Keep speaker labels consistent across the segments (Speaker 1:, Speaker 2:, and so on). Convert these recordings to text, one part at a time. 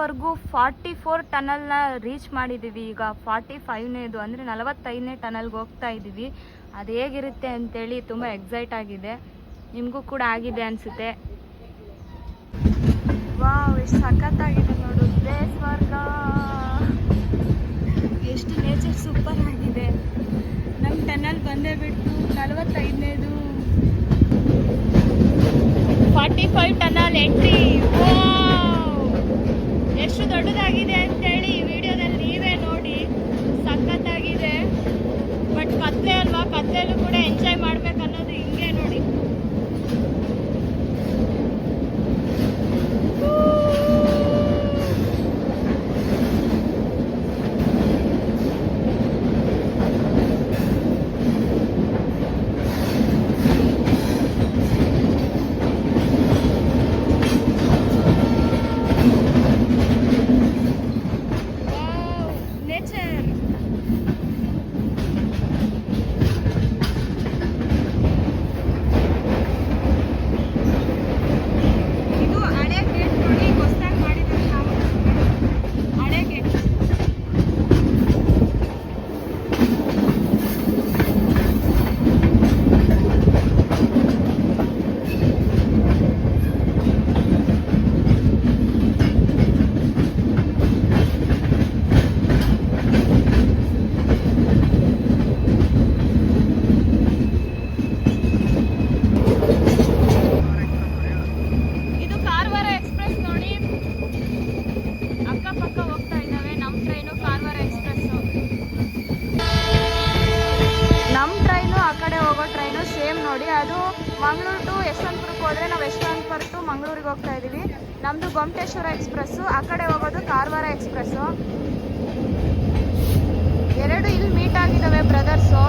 Speaker 1: ಇಲ್ಲಿವರೆಗೂ forty four ಟನಲ್ನ reach ಮಾಡಿದ್ದೀವಿ. ಈಗ ಫಾರ್ಟಿ ಫೈವ್ನೇದು ಅಂದರೆ ನಲವತ್ತೈದನೇ ಟನಲ್ಗೆ ಹೋಗ್ತಾ ಇದ್ದೀವಿ. ಅದು ಹೇಗಿರುತ್ತೆ ಅಂತೇಳಿ ತುಂಬ ಎಕ್ಸೈಟ್ ಆಗಿದೆ. ನಿಮಗೂ ಕೂಡ ಆಗಿದೆ ಅನಿಸುತ್ತೆ. ವಾ ಎಷ್ಟು ಸಖತ್ತಾಗಿದೆ ನೋಡು. ಪ್ಲೇಸ್ ಸ್ವರ್ಗ. ಎಷ್ಟು ನೇಚರ್ ಸೂಪರ್ ಆಗಿದೆ. ನಮ್ಮ ಟನಲ್ ಬಂದೇ ಬಿಟ್ಟು ನಲವತ್ತೈದನೇದು. ಫಾರ್ಟಿ ಫೈವ್ ಟನಲ್ ಎಂಟ್ರಿ ಎಷ್ಟು ದೊಡ್ಡದಾಗಿದೆ ಅಂತೇಳಿ ಈ ವಿಡಿಯೋದಲ್ಲಿ ನೀವೇ ನೋಡಿ. ಸಖತ್ತಾಗಿದೆ. ಬಟ್ ಕತ್ತೆ ಅಲ್ವಾ? ಕತ್ತೆಯಲ್ಲೂ ಕೂಡ ಎಂಜಾಯ್ ಮಾಡ್ಬೇಕು ಅನ್ನೋದು ಹಿಂಗೆ ನೋಡಿ ನೇಚರ್ ಇದು ಹಳೆ ಗೇಟ್ ನೋಡಿ ಹೊಸದಾಗಿ ಮಾಡಿದ್ದಾರೆ ನಾವು ಹಳೆ ಗೇಟ್ ಇದು ಕಾರವಾರ ಎಕ್ಸ್ಪ್ರೆಸ್ ನೋಡಿ ಅಕ್ಕಪಕ್ಕ ಹೋಗ್ತಾ ಇದ್ದಾವೆ ನಮ್ಮ ಟ್ರೈನು ಕಾರವಾರ ಎಕ್ಸ್ಪ್ರೆಸ್ ನಮ್ಮ ಟ್ರೈನು ಆ ಕಡೆ ಹೋಗೋ ಟ್ರೈನು ಸೇಮ್ ನೋಡಿ. ಅದು ಮಂಗಳೂರು ಟು ಯಶವಂತಪುರಕ್ಕೆ ಹೋದ್ರೆ ನಾವು ಯಶವಂತಪುರ ಟು ಮಂಗಳೂರಿಗೆ ಹೋಗ್ತಾ ಇದ್ದೀವಿ ನಮ್ಮದು ಗೊಮಟೇಶ್ವರ ಎಕ್ಸ್ಪ್ರೆಸ್ಸು ಆ ಕಡೆ ಹೋಗೋದು ಕಾರವಾರ ಎಕ್ಸ್ಪ್ರೆಸ್ಸು ಎರಡು ಇಲ್ಲಿ ಮೀಟ್ ಆಗಿದ್ದಾವೆ ಬ್ರದರ್ಸು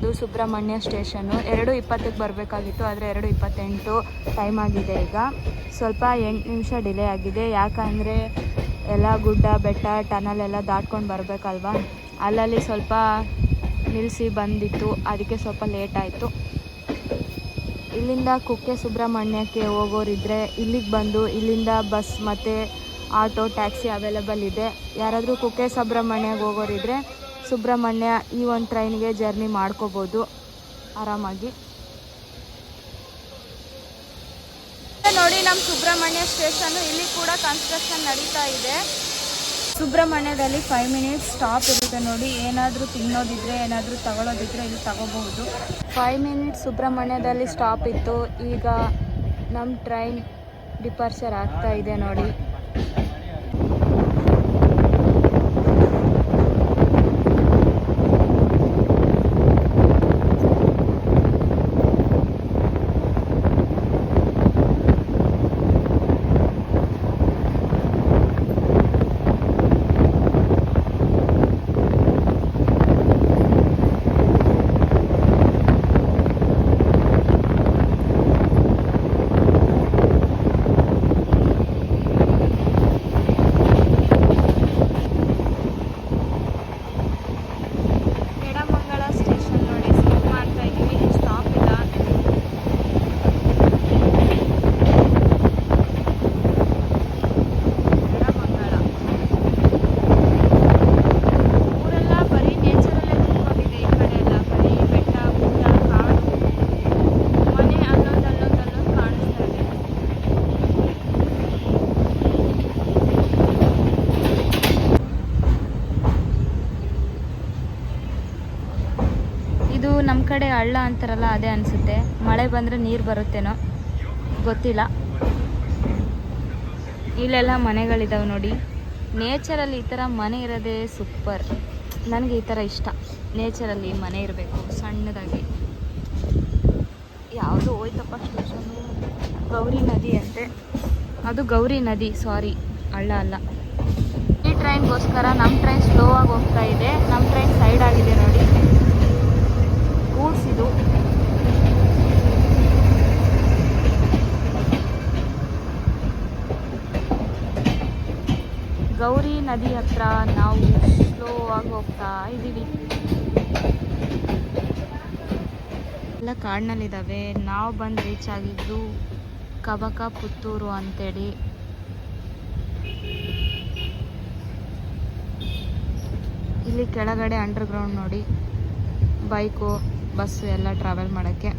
Speaker 1: ಬಂದು ಸುಬ್ರಹ್ಮಣ್ಯ ಸ್ಟೇಷನ್ನು ಎರಡು ಇಪ್ಪತ್ತಕ್ಕೆ ಬರಬೇಕಾಗಿತ್ತು, ಆದರೆ ಎರಡು ಇಪ್ಪತ್ತೆಂಟು ಟೈಮ್ ಆಗಿದೆ ಈಗ. ಸ್ವಲ್ಪ ಎಂಟು ನಿಮಿಷ ಡಿಲೇ ಆಗಿದೆ. ಯಾಕಂದರೆ ಎಲ್ಲ ಗುಡ್ಡ, ಬೆಟ್ಟ ಟನಲ್ ಎಲ್ಲ ದಾಟ್ಕೊಂಡು ಬರಬೇಕಲ್ವಾ? ಅಲ್ಲಲ್ಲಿ ಸ್ವಲ್ಪ ನಿಲ್ಲಿಸಿ ಬಂದಿತ್ತು. ಅದಕ್ಕೆ ಸ್ವಲ್ಪ ಲೇಟ್ ಆಯಿತು. ಇಲ್ಲಿಂದ ಕುಕ್ಕೆ ಸುಬ್ರಹ್ಮಣ್ಯಕ್ಕೆ ಹೋಗೋರಿದ್ರೆ ಇಲ್ಲಿಗೆ ಬಂದು ಇಲ್ಲಿಂದ ಬಸ್ ಮತ್ತು ಆಟೋ, ಟ್ಯಾಕ್ಸಿ ಅವೈಲೇಬಲ್ ಇದೆ. ಯಾರಾದರೂ ಕುಕ್ಕೆ ಸುಬ್ರಹ್ಮಣ್ಯಗೆ ಹೋಗೋರಿದ್ರೆ ಸುಬ್ರಹ್ಮಣ್ಯ ಈ ಒಂದು ಟ್ರೈನ್ಗೆ ಜರ್ನಿ ಮಾಡ್ಕೋಬೋದು. ಆರಾಮಾಗಿ. ನೋಡಿ ನಮ್ಮ ಸುಬ್ರಹ್ಮಣ್ಯ ಸ್ಟೇಷನ್ನು ಇಲ್ಲಿ ಕೂಡ ಕನ್ಸ್ಟ್ರಕ್ಷನ್ ನಡೀತಾ ಇದೆ. ಸುಬ್ರಹ್ಮಣ್ಯದಲ್ಲಿ ಫೈವ್ ಮಿನಿಟ್ಸ್ ಸ್ಟಾಪ್ ಇರುತ್ತೆ ನೋಡಿ. ಏನಾದರೂ ತಿನ್ನೋದಿದ್ರೆ ಏನಾದರೂ ತಗೊಳ್ಳೋದಿದ್ರೆ ಇಲ್ಲಿ ತಗೋಬಹುದು. ಫೈವ್ ಮಿನಿಟ್ಸ್ ಸುಬ್ರಹ್ಮಣ್ಯದಲ್ಲಿ ಸ್ಟಾಪ್ ಇತ್ತು. ಈಗ ನಮ್ಮ ಟ್ರೈನ್ ಡಿಪಾರ್ಚರ್ ಆಗ್ತಾ ಇದೆ ನೋಡಿ. ಕಡೆ ಹಳ್ಳ ಅಂತಾರಲ್ಲ, ಅದೇ ಅನಿಸುತ್ತೆ. ಮಳೆ ಬಂದರೆ ನೀರು ಬರುತ್ತೇನೋ? ಗೊತ್ತಿಲ್ಲ. ಇಲ್ಲೆಲ್ಲ ಮನೆಗಳಿದ್ದಾವೆ ನೋಡಿ. ನೇಚರಲ್ಲಿ ಈ ಥರ ಮನೆ ಇರೋದೇ ಸೂಪರ್ ನನಗೆ ಈ ಥರ ಇಷ್ಟ. ನೇಚರಲ್ಲಿ ಮನೆ ಇರಬೇಕು, ಸಣ್ಣದಾಗಿ. ಯಾವುದು ಹೋಯ್ತಪ್ಪ ಸ್ಟೇಷನ್ನು ಗೌರಿ ನದಿ ಅಂತೆ. ಅದು ಗೌರಿ ನದಿ ಸಾರಿ ಹಳ್ಳ ಅಲ್ಲ. ಈ ಟ್ರೈನ್ಗೋಸ್ಕರ ನಮ್ಮ ಟ್ರೈನ್ ಸ್ಲೋ ಆಗಿ ಹೋಗ್ತಾ ಇದೆ. ನಮ್ಮ ಟ್ರೈನ್ ಸೈಡ್ ಆಗಿದೆ ನೋಡಿ ಗೂಡ್ಸ್ ಇದು ಗೌರಿ ನದಿ ಹತ್ರ ನಾವು ಸ್ಲೋ ಆಗಿ ಹೋಗ್ತಾ ಇದ್ದೀವಿ. ಎಲ್ಲ ಕಾಡಿನಲ್ಲಿದ್ದಾವೆ ನಾವು ಬಂದು ರೀಚ್ ಆಗಿದ್ದು ಕಬಕ ಪುತ್ತೂರು ಅಂತೇಳಿ. ಇಲ್ಲಿ ಕೆಳಗಡೆ ಅಂಡರ್ಗ್ರೌಂಡ್ ನೋಡಿ, ಬೈಕು ಬಸ್ಸು ಎಲ್ಲ ಟ್ರಾವೆಲ್ ಮಾಡೋಕ್ಕೆ.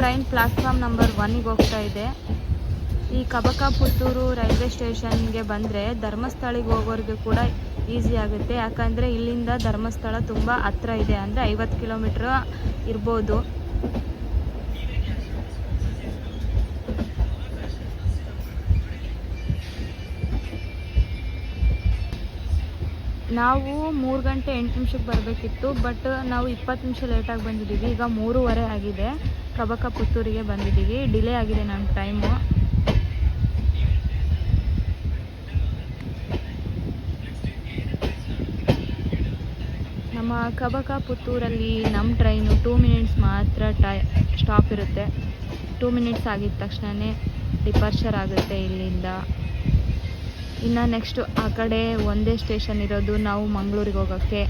Speaker 1: ಟ್ರೈನ್ ಪ್ಲಾಟ್ಫಾರ್ಮ್ ನಂಬರ್ ಒನ್ಗೆ ಹೋಗ್ತಾ ಇದೆ. ಈ ಕಬಕ ಪುತ್ತೂರು ರೈಲ್ವೆ ಸ್ಟೇಷನ್ಗೆ ಬಂದರೆ ಧರ್ಮಸ್ಥಳಿಗೆ ಹೋಗೋರಿಗೆ ಕೂಡ ಈಸಿ ಆಗುತ್ತೆ. ಯಾಕಂದರೆ ಇಲ್ಲಿಂದ ಧರ್ಮಸ್ಥಳ ತುಂಬ ಹತ್ರ ಇದೆ. ಅಂದರೆ ಐವತ್ತು ಕಿಲೋಮೀಟ್ರ್ ಇರ್ಬೋದು. ನಾವು ಮೂರು ಗಂಟೆ ಎಂಟು ನಿಮಿಷಕ್ಕೆ ಬರಬೇಕಿತ್ತು. ಬಟ್ ನಾವು ಇಪ್ಪತ್ತು ನಿಮಿಷ ಲೇಟಾಗಿ ಬಂದಿದ್ದೀವಿ. ಈಗ ಮೂರುವರೆ ಆಗಿದೆ. ಕಬಕ ಪುತ್ತೂರಿಗೆ ಬಂದಿದ್ದೀವಿ. ಡಿಲೇ ಆಗಿದೆ ನಮ್ಮ ಟೈಮು ನಮ್ಮ ಕಬಕ ಪುತ್ತೂರಲ್ಲಿ ನಮ್ಮ ಟ್ರೈನು ಟೂ ಮಿನಿಟ್ಸ್ ಮಾತ್ರ ಟೈ ಸ್ಟಾಪ್ ಇರುತ್ತೆ. ಟೂ ಮಿನಿಟ್ಸ್ ಆಗಿದ ತಕ್ಷಣವೇ ಡಿಪಾರ್ಚರ್ ಆಗುತ್ತೆ ಇಲ್ಲಿಂದ. ಇನ್ನು ನೆಕ್ಸ್ಟು ಆ ಕಡೆ ಒಂದೇ ಸ್ಟೇಷನ್ ಇರೋದು ನಾವು ಮಂಗಳೂರಿಗೆ ಹೋಗೋಕ್ಕೆ.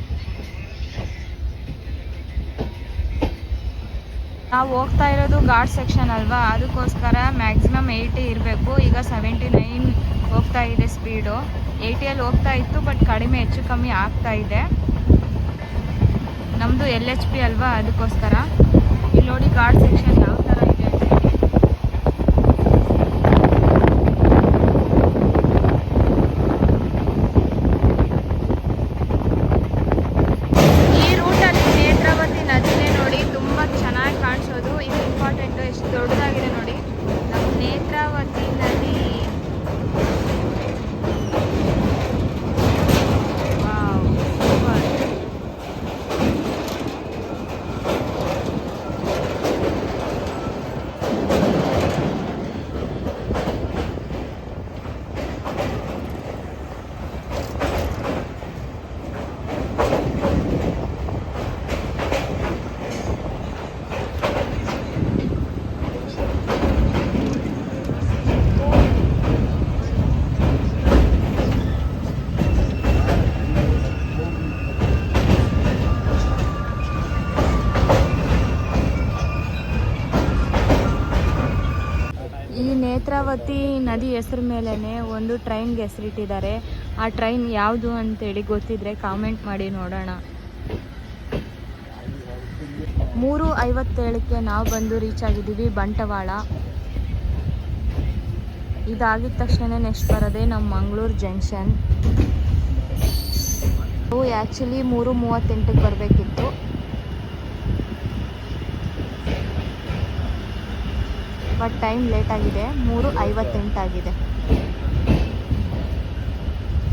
Speaker 1: ನಾವು ಹೋಗ್ತಾ ಇರೋದು ಘಾಟ್ ಸೆಕ್ಷನ್ ಅಲ್ವಾ? ಅದಕ್ಕೋಸ್ಕರ ಮ್ಯಾಕ್ಸಿಮಮ್ ಏಯ್ಟಿ ಇರಬೇಕು. ಈಗ ಸೆವೆಂಟಿ ನೈನ್ ಹೋಗ್ತಾ ಇದೆ ಸ್ಪೀಡು. ಏಯ್ಟಿಯಲ್ಲಿ ಹೋಗ್ತಾ ಇತ್ತು, ಬಟ್ ಕಡಿಮೆ ಹೆಚ್ಚು ಕಮ್ಮಿ ಆಗ್ತಾ ಇದೆ. ನಮ್ಮದು ಎಲ್ ಎಚ್ ಪಿ ಅಲ್ವಾ? ಅದಕ್ಕೋಸ್ಕರ. ಇಲ್ಲಿ ನೋಡಿ ಗಾರ್ಡ್ ಸೆಕ್ಷನ್ ಯಾವ ನೇತ್ರಾವತಿ ನದಿ ಹೆಸರು ಮೇಲೇ ಒಂದು ಟ್ರೈನ್ಗೆ ಹೆಸರಿಟ್ಟಿದ್ದಾರೆ. ಆ ಟ್ರೈನ್ ಯಾವುದು ಅಂತೇಳಿ ಗೊತ್ತಿದ್ರೆ ಕಾಮೆಂಟ್ ಮಾಡಿ ನೋಡೋಣ. ಮೂರು ಐವತ್ತೇಳಕ್ಕೆ ನಾವು ಬಂದು ರೀಚ್ ಆಗಿದ್ದೀವಿ ಬಂಟವಾಳ. ಇದಾಗಿದ ತಕ್ಷಣ ನೆಕ್ಸ್ಟ್ ಬರೋದೇ ನಮ್ಮ ಮಂಗಳೂರು ಜಂಕ್ಷನ್ ನಾವು ಆ್ಯಕ್ಚುಲಿ ಮೂರು ಮೂವತ್ತೆಂಟಕ್ಕೆ ಬರಬೇಕಿತ್ತು. ಬಟ್ ಟೈಮ್ ಲೇಟ್ ಆಗಿದೆ. ಮೂರು ಐವತ್ತೆಂಟಾಗಿದೆ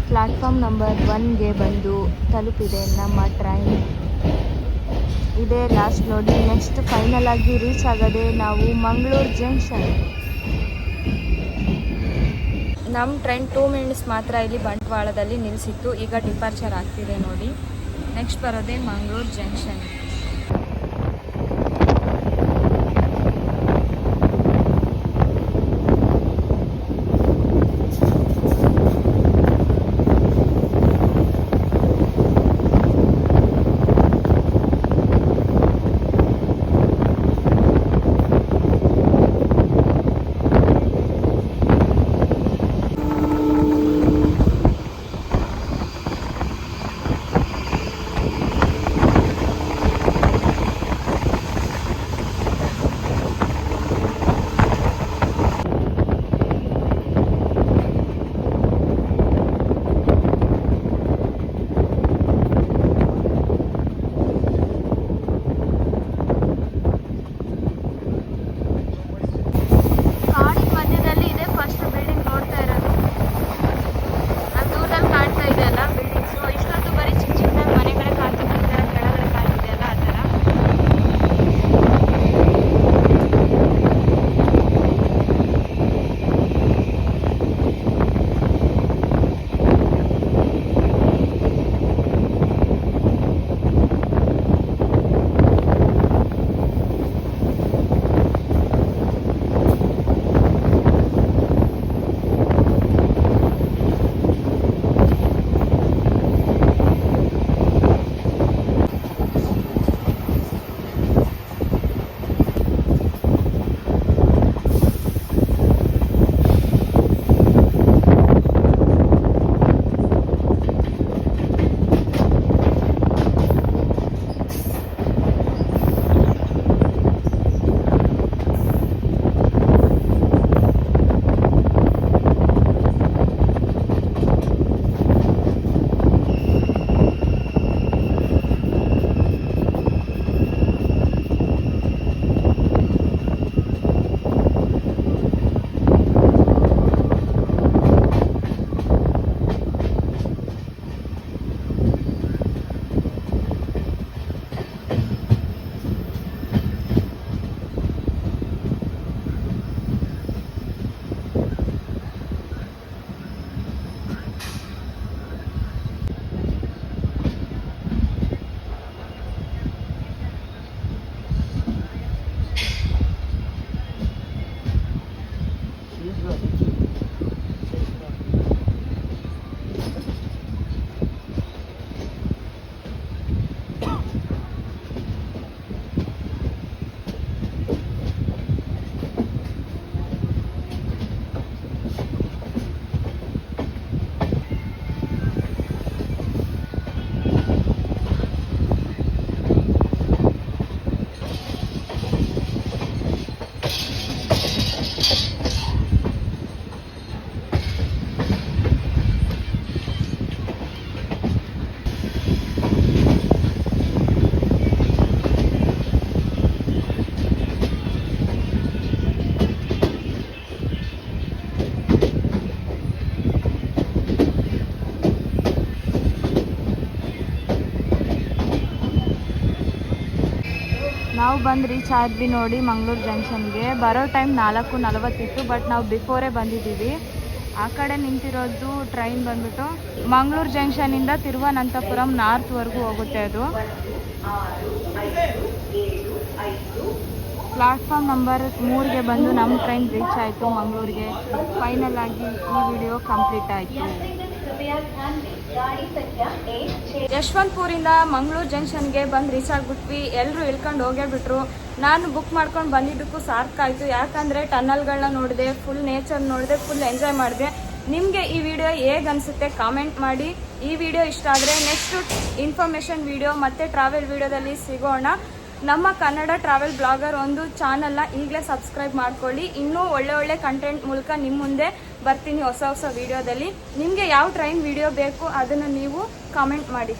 Speaker 1: ಪ್ಲಾಟ್ಫಾರ್ಮ್ ನಂಬರ್ ಒನ್ಗೆ ಬಂದು ತಲುಪಿದೆ ನಮ್ಮ ಟ್ರೈನ್. ಇದೇ ಲಾಸ್ಟ್ ನೋಡಿ, ನೆಕ್ಸ್ಟ್ ಫೈನಲ್ ಆಗಿ ರೀಚ್ ಆಗೋದೆ ನಾವು ಮಂಗಳೂರು ಜಂಕ್ಷನ್. ನಮ್ಮ ಟ್ರೈನ್ ಟೂ ಮಿನಿಟ್ಸ್ ಮಾತ್ರ ಇಲ್ಲಿ ಬಂಟ್ವಾಳದಲ್ಲಿ ನಿಲ್ಲಿಸಿತ್ತು ಈಗ ಡಿಪಾರ್ಚರ್ ಆಗ್ತಿದೆ ನೋಡಿ. ನೆಕ್ಸ್ಟ್ ಬರೋದೇ ಮಂಗಳೂರು ಜಂಕ್ಷನ್. ಬಂದು ರೀಚ್ ಆದ್ವಿ ನೋಡಿ ಮಂಗಳೂರು ಜಂಕ್ಷನ್ಗೆ. ಬರೋ ಟೈಮ್ ನಾಲ್ಕು ನಲವತ್ತಿತ್ತು ಬಟ್ ನಾವು ಬಿಫೋರೇ ಬಂದಿದ್ದೀವಿ. ಆ ಕಡೆ ನಿಂತಿರೋದು ಟ್ರೈನ್ ಬಂದ್ಬಿಟ್ಟು ಮಂಗಳೂರು ಜಂಕ್ಷನಿಂದ ತಿರುವನಂತಪುರಂ ನಾರ್ತ್ವರೆಗೂ ಹೋಗುತ್ತೆ ಅದು. ಪ್ಲಾಟ್ಫಾರ್ಮ್ ನಂಬರ್ ಮೂರಿಗೆ ಬಂದು ನಮ್ಮ ಟ್ರೈನ್ ರೀಚ್ ಆಯಿತು ಮಂಗಳೂರಿಗೆ. ಫೈನಲ್ ಆಗಿ ಈ ವಿಡಿಯೋ ಕಂಪ್ಲೀಟ್ ಆಯಿತು. ಯಶವಂತಪುರಿಂದ ಮಂಗಳೂರು ಜಂಕ್ಷನ್ಗೆ ಬಂದು ರೀಚ್ ಆಗಿಬಿಟ್ವಿ. ಎಲ್ಲರೂ ಇಳ್ಕೊಂಡು ಹೋಗೇ ಬಿಟ್ರು. ನಾನು ಬುಕ್ ಮಾಡ್ಕೊಂಡು ಬಂದಿದ್ದಕ್ಕೂ ಸಾರ್ಥಕ ಆಯಿತು. ಯಾಕಂದರೆ ಟನ್ನಲ್ಗಳನ್ನ ನೋಡಿದೆ ಫುಲ್ ನೇಚರ್ ನೋಡಿದೆ ಫುಲ್ ಎಂಜಾಯ್ ಮಾಡಿದೆ. ನಿಮಗೆ ಈ ವಿಡಿಯೋ ಹೇಗೆ ಅನಿಸುತ್ತೆ ಕಾಮೆಂಟ್ ಮಾಡಿ. ಈ ವಿಡಿಯೋ ಇಷ್ಟ ಆದರೆ ನೆಕ್ಸ್ಟ್ ಇನ್ಫಾರ್ಮೇಷನ್ ವಿಡಿಯೋ ಮತ್ತು ಟ್ರಾವೆಲ್ ವಿಡಿಯೋದಲ್ಲಿ ಸಿಗೋಣ. ನಮ್ಮ ಕನ್ನಡ ಟ್ರಾವೆಲ್ ಬ್ಲಾಗರ್ ಒಂದು ಚಾನಲ್ನ ಈಗಲೇ ಸಬ್ಸ್ಕ್ರೈಬ್ ಮಾಡ್ಕೊಳ್ಳಿ. ಇನ್ನೂ ಒಳ್ಳೆ ಒಳ್ಳೆ ಕಂಟೆಂಟ್ ಮೂಲಕ ನಿಮ್ಮ ಮುಂದೆ ಬರ್ತೀನಿ ಹೊಸ ಹೊಸ ವಿಡಿಯೋದಲ್ಲಿ ನಿಮಗೆ ಯಾವ ಟ್ರೈನ್ ವಿಡಿಯೋ ಬೇಕು ಅದನ್ನು ನೀವು ಕಾಮೆಂಟ್ ಮಾಡಿ.